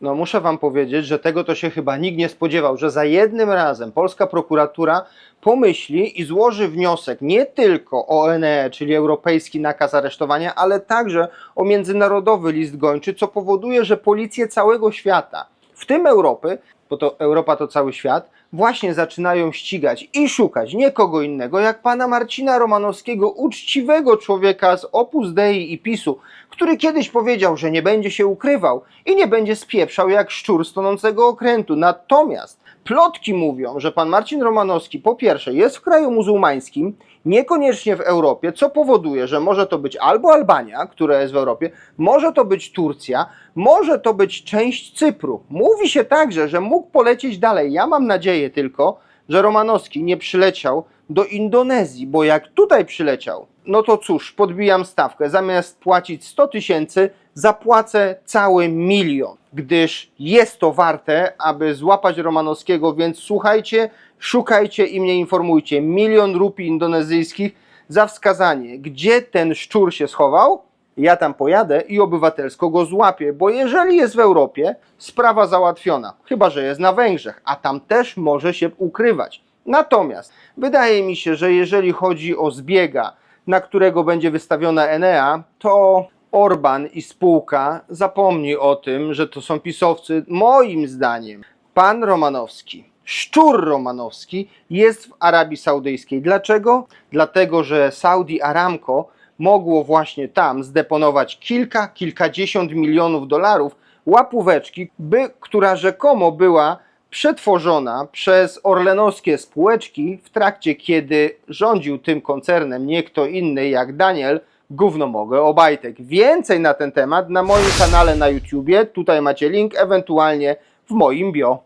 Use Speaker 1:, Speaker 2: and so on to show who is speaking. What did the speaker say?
Speaker 1: No muszę wam powiedzieć, że tego to się chyba nikt nie spodziewał, że za jednym razem polska prokuratura pomyśli i złoży wniosek nie tylko o NE, czyli europejski nakaz aresztowania, ale także o międzynarodowy list gończy, co powoduje, że policje całego świata, w tym Europy, bo to Europa to cały świat, właśnie zaczynają ścigać i szukać nie kogo innego, jak pana Marcina Romanowskiego, uczciwego człowieka z Opus Dei i PiSu, który kiedyś powiedział, że nie będzie się ukrywał i nie będzie spieprzał jak szczur z tonącego okrętu. Natomiast plotki mówią, że pan Marcin Romanowski po pierwsze jest w kraju muzułmańskim, niekoniecznie w Europie, co powoduje, że może to być albo Albania, która jest w Europie, może to być Turcja, może to być część Cypru. Mówi się także, że mógł polecieć dalej. Ja mam nadzieję tylko, że Romanowski nie przyleciał do Indonezji, bo jak tutaj przyleciał, no to cóż, podbijam stawkę. Zamiast płacić 100 tysięcy, zapłacę cały milion, gdyż jest to warte, aby złapać Romanowskiego, więc słuchajcie, szukajcie i mnie informujcie. Milion rupii indonezyjskich za wskazanie, gdzie ten szczur się schował. Ja tam pojadę i obywatelsko go złapię, bo jeżeli jest w Europie, sprawa załatwiona. Chyba, że jest na Węgrzech, a tam też może się ukrywać. Natomiast wydaje mi się, że jeżeli chodzi o zbiega, na którego będzie wystawiona Enea, to Orban i spółka zapomni o tym, że to są pisowcy. Moim zdaniem, pan Romanowski, szczur Romanowski jest w Arabii Saudyjskiej. Dlaczego? Dlatego, że Saudi Aramco mogło właśnie tam zdeponować kilka, kilkadziesiąt milionów dolarów łapóweczki, by, która rzekomo była przetworzona przez orlenowskie spółeczki w trakcie, kiedy rządził tym koncernem nie kto inny jak Daniel Gówno mogę, Obajtek. Więcej na ten temat na moim kanale na YouTubie, tutaj macie link, ewentualnie w moim bio.